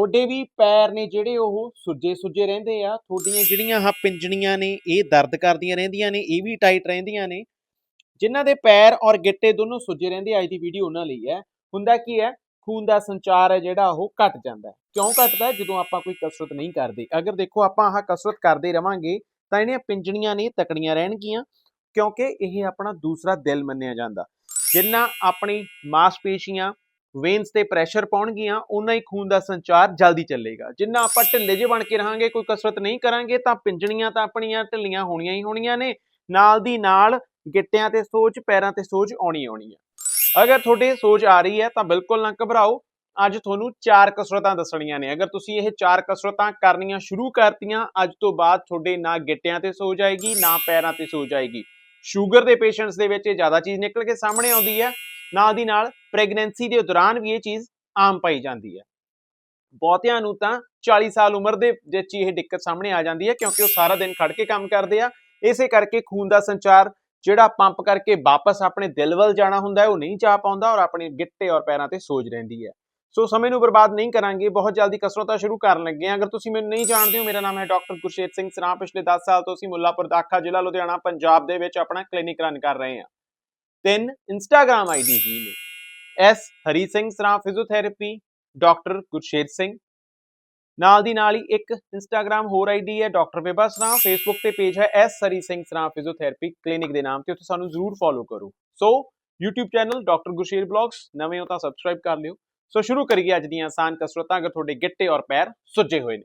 ਤੁਹਾਡੇ ਵੀ ਪੈਰ ਨੇ ਜਿਹੜੇ ਉਹ ਸੁੱਜੇ ਸੁੱਜੇ ਰਹਿੰਦੇ ਆ, ਤੁਹਾਡੀਆਂ ਜਿਹੜੀਆਂ ਆਹ ਪਿੰਜਣੀਆਂ ਨੇ, ਇਹ ਦਰਦ ਕਰਦੀਆਂ ਰਹਿੰਦੀਆਂ ਨੇ, ਇਹ ਵੀ ਟਾਈਟ ਰਹਿੰਦੀਆਂ ਨੇ, ਜਿਨ੍ਹਾਂ ਦੇ ਪੈਰ ਔਰ ਗਿੱਟੇ ਦੋਨੋਂ ਸੁੱਜੇ ਰਹਿੰਦੇ ਅੱਜ ਦੀ ਵੀਡੀਓ ਉਹਨਾਂ ਲਈ ਹੈ। ਹੁੰਦਾ ਕੀ ਹੈ? ਖੂਨ ਦਾ ਸੰਚਾਰ ਹੈ ਜਿਹੜਾ ਉਹ ਘਟ ਜਾਂਦਾ ਕਿਉਂ ਘਟਦਾ ਜਦੋਂ ਆਪਾਂ ਕੋਈ ਕਸਰਤ ਨਹੀਂ ਕਰਦੇ। ਅਗਰ ਦੇਖੋ, ਆਪਾਂ ਆਹ ਕਸਰਤ ਕਰਦੇ ਰਵਾਂਗੇ, ਤਾਂ ਇਹਨੀਆਂ ਪਿੰਜਣੀਆਂ ਨੇ, ਤਕੜੀਆਂ ਰਹਿਣਗੀਆਂ, ਕਿਉਂਕਿ ਇਹ ਆਪਣਾ ਦੂਸਰਾ ਦਿਲ ਮੰਨਿਆ ਜਾਂਦਾ। ਜਿੰਨਾ ਆਪਣੀ ਮਾਸਪੇਸ਼ੀਆਂ ਵੇਨਸ ਤੇ ਪ੍ਰੈਸ਼ਰ ਪਾਉਣਗੀਆਂ ਉਨਾ ਹੀ ਖੂਨ ਦਾ ਸੰਚਾਰ ਜਲਦੀ ਚੱਲੇਗਾ। ਜਿੰਨਾ ਆਪਾਂ ਢਿੱਲੇ ਜਿਹੇ ਬਣ ਕੇ ਰਹਾਂਗੇ, ਕੋਈ ਕਸਰਤ ਨਹੀਂ ਕਰਾਂਗੇ, ਤਾਂ ਪਿੰਜਣੀਆਂ ਤਾਂ ਆਪਣੀਆਂ ਢਿੱਲੀਆਂ ਹੋਣੀਆਂ ਹੀ ਹੋਣੀਆਂ ਨੇ। ਨਾਲ ਦੀ ਨਾਲ ਗਿੱਟਿਆਂ ਤੇ ਸੋਜ, ਪੈਰਾਂ ਤੇ ਸੋਜ ਆਉਣੀ ਆਉਣੀ ਹੈ ਅਗਰ ਤੁਹਾਡੇ ਸੋਜ ਆ ਰਹੀ ਹੈ, ਤਾਂ ਬਿਲਕੁਲ ਨਾ ਘਬਰਾਓ। ਅੱਜ ਤੁਹਾਨੂੰ ਚਾਰ ਕਸਰਤਾਂ ਦੱਸਣੀਆਂ ਨੇ। ਅਗਰ ਤੁਸੀਂ ਇਹ ਚਾਰ ਕਸਰਤਾਂ ਕਰਨੀਆਂ ਸ਼ੁਰੂ ਕਰਤੀਆਂ, ਅੱਜ ਤੋਂ ਬਾਅਦ ਤੁਹਾਡੇ ਨਾ ਗਿੱਟਿਆਂ ਤੇ ਸੋਜ ਆਏਗੀ, ਨਾ ਪੈਰਾਂ ਤੇ ਸੋਜ ਆਏਗੀ। ਸ਼ੂਗਰ ਦੇ ਪੇਸ਼ੈਂਟਸ ਦੇ ਵਿੱਚ ਇਹ ਜ਼ਿਆਦਾ ਚੀਜ਼ ਨਿਕਲ ਕੇ ਸਾਹਮਣੇ ਆਉਂਦੀ ਹੈ। ਨਾਲ ਦੀ ਨਾਲ ਪ੍ਰੈਗਨੈਂਸੀ ਦੇ ਦੌਰਾਨ ਵੀ ਇਹ ਚੀਜ਼ ਆਮ ਪਾਈ ਜਾਂਦੀ ਹੈ। ਬਹੁਤਿਆਂ ਨੂੰ ਤਾਂ 40 ਸਾਲ ਉਮਰ ਦੇ ਵਿੱਚ ਹੀ ਇਹ ਦਿੱਕਤ ਸਾਹਮਣੇ ਆ ਜਾਂਦੀ ਹੈ ਕਿਉਂਕਿ ਉਹ ਸਾਰਾ ਦਿਨ ਖੜ ਕੇ ਕੰਮ ਕਰਦੇ ਆ। ਇਸੇ ਕਰਕੇ ਖੂਨ ਦਾ ਸੰਚਾਰ ਜਿਹੜਾ ਪੰਪ ਕਰਕੇ ਵਾਪਸ ਆਪਣੇ ਦਿਲ ਵੱਲ ਜਾਣਾ ਹੁੰਦਾ ਹੈ, ਉਹ ਨਹੀਂ ਜਾ ਪਾਉਂਦਾ ਔਰ ਆਪਣੇ ਗਿੱਟੇ ਔਰ ਪੈਰਾਂ ਤੇ ਸੋਜ ਰਹਿੰਦੀ ਹੈ। ਸੋ ਸਮੇਂ ਨੂੰ ਬਰਬਾਦ ਨਹੀਂ ਕਰਾਂਗੇ, ਬਹੁਤ ਜਲਦੀ ਕਸਰਤਾਂ ਸ਼ੁਰੂ ਕਰਨ ਲੱਗੇ ਹਾਂ। ਅਗਰ ਤੁਸੀਂ ਮੈਨੂੰ ਨਹੀਂ ਜਾਣਦੇ ਹੋ, ਮੇਰਾ ਨਾਮ ਹੈ ਡਾਕਟਰ ਗੁਰਸ਼ੇਤ ਸਿੰਘ ਸਰਾਂ ਪਿਛਲੇ 10 ਸਾਲ ਤੋਂ ਅਸੀਂ ਮੁੱਲਾਪੁਰ ਦਾਖਾ ਜ਼ਿਲ੍ਹਾ ਲੁਧਿਆਣਾ, ਪੰਜਾਬ ਦੇ ਵਿੱਚ ਆਪਣਾ ਕਲੀਨਿਕ ਰਨ ਕਰ ਰਹੇ ਹਾਂ। ਤਿੰਨ ਇੰਸਟਾਗ੍ਰam ਆਈਡੀ ਵੀ ਨੇ। ਐਸ ਹਰੀ ਸਿੰਘ ਸਰਾਂ ਫਿਜ਼ੀਓਥੈਰੇਪੀ ਡਾਕਟਰ ਗੁਰਸ਼ੇਰ ਸਿੰਘ। ਨਾਲ ਦੀ ਨਾਲ ਹੀ ਇੱਕ ਇੰਸਟਾਗ੍ਰam ਹੋਰ ਆਈਡੀ ਹੈ ਡਾਕਟਰ ਬੇਬਾ ਸਰਾਂ। ਫੇਸਬੁੱਕ ਤੇ ਪੇਜ ਹੈ ਐਸ ਹਰੀ ਸਿੰਘ ਸਰਾਂ ਫਿਜ਼ੀਓਥੈਰੇਪੀ ਕਲੀਨਿਕ ਦੇ ਨਾਮ ਤੇ। ਉੱਥੇ ਸਾਨੂੰ ਜ਼ਰੂਰ ਫੋਲੋ ਕਰੋ। So YouTube channel doctor Gursher vlogs ਨਵੇਂ ਹੋ ਤਾਂ ਸਬਸਕ੍ਰਾਈਬ ਕਰ ਲਿਓ। ਸੋ ਸ਼ੁਰੂ ਕਰੀਏ ਅੱਜ ਦੀਆਂ ਆਸਾਨ ਕਸਰਤਾਂ। ਅਗਰ ਤੁਹਾਡੇ ਗਿੱਟੇ ਔਰ ਪੈਰ ਸੁੱਜੇ ਹੋਏ ਨੇ।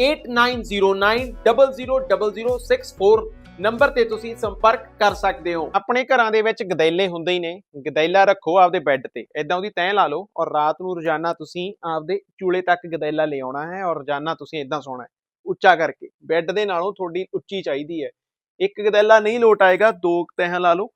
8909000064 ਨੰਬਰ ਤੇ ਤੁਸੀਂ ਸੰਪਰਕ ਕਰ ਸਕਦੇ ਹੋ। ਆਪਣੇ ਘਰਾਂ ਦੇ ਵਿੱਚ ਗਦੈਲੇ ਹੁੰਦੇ ਹੀ ਨੇ। ਗਦੈਲਾ ਰੱਖੋ ਆਪਦੇ ਬੈੱਡ ਤੇ। ਇਦਾਂ ਉਹਦੀ ਤੈਅ ਲਾ ਲਓ ਔਰ ਰਾਤ ਨੂੰ ਰੋਜ਼ਾਨਾ ਤੁਸੀਂ ਆਪਦੇ ਚੂਲੇ ਤੱਕ ਗਦੈਲਾ ਲੈ ਆਉਣਾ ਹੈ ਔਰ ਰੋਜ਼ਾਨਾ ਤੁਸੀਂ ਇਦਾਂ ਸੌਣਾ ਹੈ। ਉੱਚਾ ਕਰਕੇ। ਬੈੱਡ ਦੇ ਨਾਲੋਂ ਤੁਹਾਡੀ ਉੱਚੀ ਚਾਹੀਦੀ ਹੈ। ਇੱਕ ਗਦੈਲਾ ਨਹੀਂ ਲੋਟ ਆਏਗਾ, ਦੋ ਕੁ ਤੈਹਾਂ ਲਾ ਲਓ।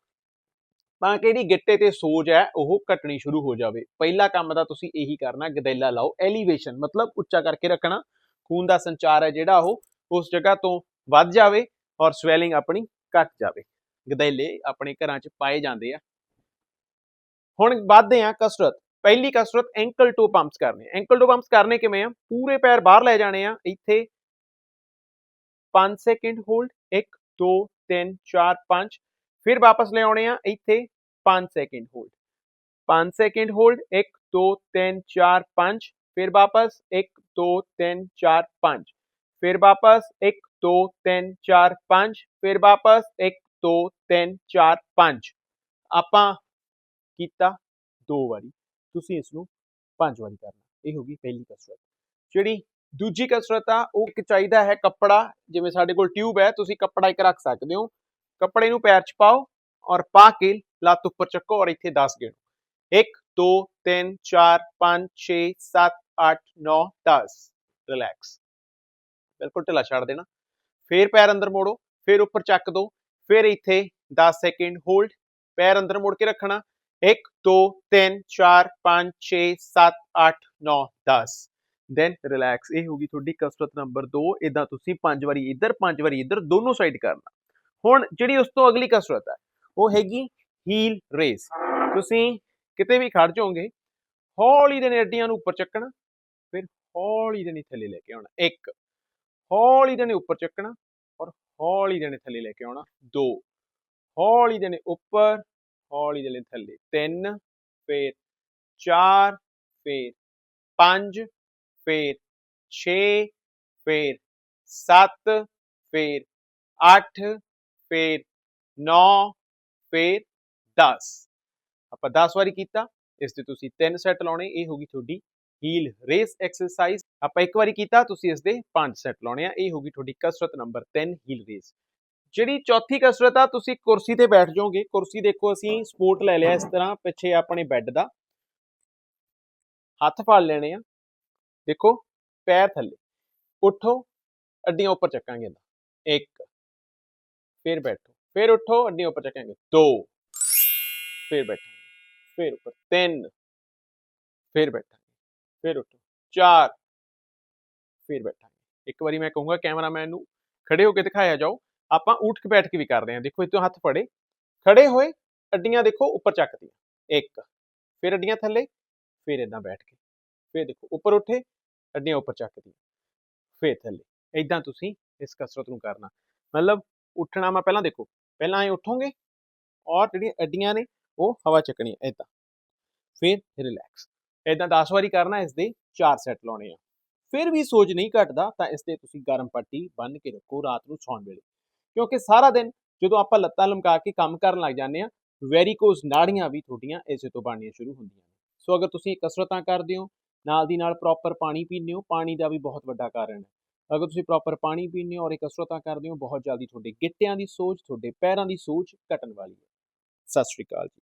ਤਾਂ ਕਿ ਜਿਹੜੀ ਗਿੱਟੇ ਤੇ ਸੋਜ ਹੈ, ਉਹ ਘਟਣੀ ਸ਼ੁਰੂ ਹੋ ਜਾਵੇ। ਪਹਿਲਾ ਕੰਮ ਤਾਂ ਤੁਸੀਂ ਇਹੀ ਕਰਨਾ, ਗਦੈਲਾ ਲਾਓ। ਐਲੀਵੇਸ਼ਨ ਮਤਲਬ ਉੱਚਾ ਕਰਕੇ ਰੱਖਣਾ। ਖੂਨ ਦਾ ਸੰਚਾਰ ਹੈ ਜਿਹੜਾ ਉਹ ਉਸ ਜਗ੍ਹਾ ਤੋਂ ਵੱਧ ਜਾਵੇ ਔਰ ਸਵੈਲਿੰਗ ਆਪਣੀ ਘਟ ਜਾਵੇ। ਗਦੈਲੇ ਆਪਣੇ ਘਰਾਂ 'ਚ ਪਾਏ ਜਾਂਦੇ ਆ। ਹੁਣ ਵੱਧਦੇ ਆ ਕਸਰਤ। ਪਹਿਲੀ ਕਸਰਤ ਐਂਕਲ ਟੂ ਪੰਪਸ ਕਰਨੇ। ਐਂਕਲ ਟੂ ਪੰਪਸ ਕਰਨੇ ਕਿਵੇਂ ਆ? ਪੂਰੇ ਪੈਰ ਬਾਹਰ ਲੈ ਜਾਣੇ ਆ। ਇੱਥੇ 5 ਸੈਕਿੰਡ ਹੋਲਡ 1 2 3 4 5 ਫਿਰ ਵਾਪਸ ਲੈ ਆਉਣੇ ਆ। ਇੱਥੇ 5 ਸੈਕਿੰਡ ਹੋਲਡ 5 ਸੈਕਿੰਡ ਹੋਲਡ 1 2 3 4 5 ਫਿਰ ਵਾਪਸ 1 2 3 4 5 ਫਿਰ ਵਾਪਸ 1 2 3 4 5 ਫਿਰ ਵਾਪਸ 1 2 3 4 5 ਆਪਾਂ ਕੀਤਾ ਦੋ ਵਾਰੀ ਤੁਸੀਂ ਇਸ ਨੂੰ ਪੰਜ ਵਾਰੀ ਕਰਨਾ ਇਹ ਹੋ ਗਈ ਪਹਿਲੀ ਕਸਰਤ ਜਿਹੜੀ ਦੂਜੀ ਕਸਰਤ ਆ ਉਹ ਇੱਕ ਚਾਹੀਦਾ ਹੈ ਕੱਪੜਾ ਜਿਵੇਂ ਸਾਡੇ ਕੋਲ ਟਿਊਬ ਹੈ ਤੁਸੀਂ ਕੱਪੜਾ ਇੱਕ ਰੱਖ ਸਕਦੇ ਹੋ ਕੱਪੜੇ ਨੂੰ ਪੈਰ 'ਚ ਪਾਓ ਔਰ ਪਾ ਕੇ ਲੱਤ ਉੱਪਰ ਚੱਕੋ ਔਰ ਇੱਥੇ 10 ਗਿਣੋ 1 2 3 4 5 6 7 8 9 10 ਰਿਲੈਕਸ ਬਿਲਕੁਲ ਢਿੱਲਾ ਛੱਡ ਦੇਣਾ ਫਿਰ ਪੈਰ ਅੰਦਰ ਮੋੜੋ ਫਿਰ ਉੱਪਰ ਚੱਕ ਦੋ ਫਿਰ ਇੱਥੇ 10 ਸੈਕਿੰਡ ਹੋਲਡ ਪੈਰ ਅੰਦਰ ਮੋੜ ਕੇ ਰੱਖਣਾ 1 2 3 4 5 6 7 8 9 10 ਦੈਨ ਰਿਲੈਕਸ ਇਹ ਹੋਗੀ ਤੁਹਾਡੀ ਕਸਰਤ ਨੰਬਰ 2 ਇਦਾਂ ਤੁਸੀਂ ਪੰਜ ਵਾਰੀ ਇੱਧਰ ਪੰਜ ਵਾਰੀ ਇੱਧਰ ਦੋਨੋਂ ਸਾਈਡ ਕਰਨਾ ਹੁਣ ਜਿਹੜੀ ਉਸ ਤੋਂ ਅਗਲੀ ਕਸਰਤ ਹੈ ਉਹ ਹੈਗੀ ਹੀਲ ਰੇਸ ਤੁਸੀਂ ਕਿਤੇ ਵੀ ਖੜ ਜਾਓਗੇ, ਹੌਲੀ ਦੇ ਅੱਡੀਆਂ ਨੂੰ ਉੱਪਰ ਚੱਕਣਾ, ਫਿਰ ਹੌਲੀ ਦੇ ਥੱਲੇ ਲੈ ਕੇ ਆਉਣਾ, ਇੱਕ, ਹੌਲੀ ਦੇ ਉੱਪਰ ਚੱਕਣਾ ਔਰ ਹੌਲੀ ਦੇ ਥੱਲੇ ਲੈ ਕੇ ਆਉਣਾ, ਦੋ, ਹੌਲੀ ਦੇ ਉੱਪਰ, ਹੌਲੀ ਦੇ ਥੱਲੇ, ਤਿੰਨ, ਫਿਰ ਚਾਰ, ਫਿਰ ਪੰਜ, ਫਿਰ 6 ਫਿਰ 7 ਫਿਰ 8 ਫਿਰ 9 ਫਿਰ 10 ਆਪਾਂ 10 ਵਾਰੀ ਕੀਤਾ, ਇਸ ਤੇ ਤੁਸੀਂ 3 ਸੈੱਟ ਲਾਉਣੇ, ਇਹ ਹੋਗੀ ਤੁਹਾਡੀ ਹੀਲ ਰੇਸ ਐਕਸਰਸਾਈਜ਼ ਆਪਾਂ ਇੱਕ ਵਾਰੀ ਕੀਤਾ, ਤੁਸੀਂ ਇਸ ਦੇ 5 ਸੈੱਟ ਲਾਉਣੇ ਆ, ਇਹ ਹੋਗੀ ਤੁਹਾਡੀ ਕਸਰਤ ਨੰਬਰ 3 ਹੀਲ ਰੇਸ ਜਿਹੜੀ ਚੌਥੀ ਕਸਰਤ ਆ, ਤੁਸੀਂ ਕੁਰਸੀ ਤੇ ਬੈਠ ਜਾਓਗੇ, ਕੁਰਸੀ ਦੇਖੋ ਅਸੀਂ ਸਪੋਰਟ ਲੈ ਲਿਆ ਇਸ ਤਰ੍ਹਾਂ ਪਿੱਛੇ ਆਪਣੇ ਬੈੱਡ ਦਾ। ਹੱਥ ਫੜ ਲੈਣੇ ਆ, ਦੇਖੋ ਪੈਰ ਥੱਲੇ, ਉੱਠੋ, ਅੱਡੀਆਂ ਉੱਪਰ ਚੱਕਾਂਗੇ ਇਹਦਾ ਇੱਕ, ਫਿਰ ਬੈਠੋ, ਫਿਰ ਉੱਠੋ, ਅੱਡੀਆਂ ਉੱਪਰ ਚੱਕਾਂਗੇ, ਦੋ, ਫਿਰ ਬੈਠੋ। ਫਿਰ ਉੱਪਰ ਤਿੰਨ ਫਿਰ ਬੈਠਾਂਗੇ ਫਿਰ ਉੱਠੋ ਚਾਰ ਫਿਰ ਬੈਠਾਂਗੇ ਇੱਕ ਵਾਰੀ ਮੈਂ ਕਹੂੰਗਾ ਕੈਮਰਾਮੈਨ ਨੂੰ ਖੜੇ ਹੋ ਕੇ ਦਿਖਾਇਆ ਜਾਓ ਆਪਾਂ ਉੱਠ ਕੇ ਬੈਠ ਕੇ ਵੀ ਕਰਦੇ ਹਾਂ ਦੇਖੋ ਇੱਥੋਂ ਹੱਥ ਫੜੇ ਖੜੇ ਹੋਏ ਅੱਡੀਆਂ ਦੇਖੋ ਉੱਪਰ ਚੱਕਦੀਆਂ ਇੱਕ ਫਿਰ ਅੱਡੀਆਂ ਥੱਲੇ ਫਿਰ ਇਦਾਂ ਬੈਠ ਕੇ ਫਿਰ ਦੇਖੋ ਉੱਪਰ ਉੱਠੇ ਅੱਡੀਆਂ ਉੱਪਰ ਚੱਕਦੀਆਂ ਫਿਰ ਥੱਲੇ ਇਦਾਂ ਤੁਸੀਂ ਇਸ ਕਸਰਤ ਨੂੰ ਕਰਨਾ ਮਤਲਬ ਉੱਠਣਾ ਮੈਂ ਪਹਿਲਾਂ ਦੇਖੋ ਪਹਿਲਾਂ ਐ ਉੱਠੋਗੇ ਔਰ ਜਿਹੜੀਆਂ ਅੱਡੀਆਂ ਨੇ ਉਹ ਹਵਾ ਚੱਕਣੀਆਂ ਇਦਾਂ ਫਿਰ ਰਿਲੈਕਸ ਇਦਾਂ 10 ਵਾਰੀ ਕਰਨਾ ਇਸ ਦੇ 4 ਸੈੱਟ ਲਾਉਣੇ ਆ। ਫਿਰ ਵੀ ਸੋਜ ਨਹੀਂ ਘਟਦਾ, ਤਾਂ ਇਸ ਤੇ ਤੁਸੀਂ ਗਰਮ ਪੱਟੀ ਬੰਨ ਕੇ ਰੱਖੋ ਰਾਤ ਨੂੰ ਸੌਣ ਵੇਲੇ। ਕਿਉਂਕਿ ਸਾਰਾ ਦਿਨ ਜਦੋਂ ਆਪਾਂ ਲੱਤਾਂ ਲਮਕਾ ਕੇ ਕੰਮ ਕਰਨ ਲੱਗ ਜਾਂਦੇ ਆ ਵੈਰੀਕੋਜ਼ ਨਾੜੀਆਂ ਵੀ ਤੁਹਾਡੀਆਂ ਇਸੇ ਤੋਂ ਬਣਨੀਆਂ ਸ਼ੁਰੂ ਹੁੰਦੀਆਂ ਨੇ। ਸੋ ਅਗਰ ਤੁਸੀਂ ਕਸਰਤਾਂ ਕਰਦੇ ਹੋ, ਨਾਲ ਦੀ ਨਾਲ ਪ੍ਰੋਪਰ ਪਾਣੀ ਪੀਂਦੇ ਹੋ, ਪਾਣੀ ਦਾ ਵੀ ਬਹੁਤ ਵੱਡਾ ਕਾਰਨ ਹੈ। ਅਗਰ ਤੁਸੀਂ ਪ੍ਰੋਪਰ ਪਾਣੀ ਪੀਂਦੇ ਹੋ ਔਰ ਇਹ ਕਸਰਤਾਂ ਕਰਦੇ ਹੋ, ਬਹੁਤ ਜਲਦੀ ਤੁਹਾਡੇ ਗਿੱਟਿਆਂ ਦੀ ਸੋਜ, ਤੁਹਾਡੇ ਪੈਰਾਂ ਦੀ ਸੋਜ ਘਟਣ ਵਾਲੀ ਹੈ। ਸਤਿ ਸ਼੍ਰੀ ਅਕਾਲ ਜੀ।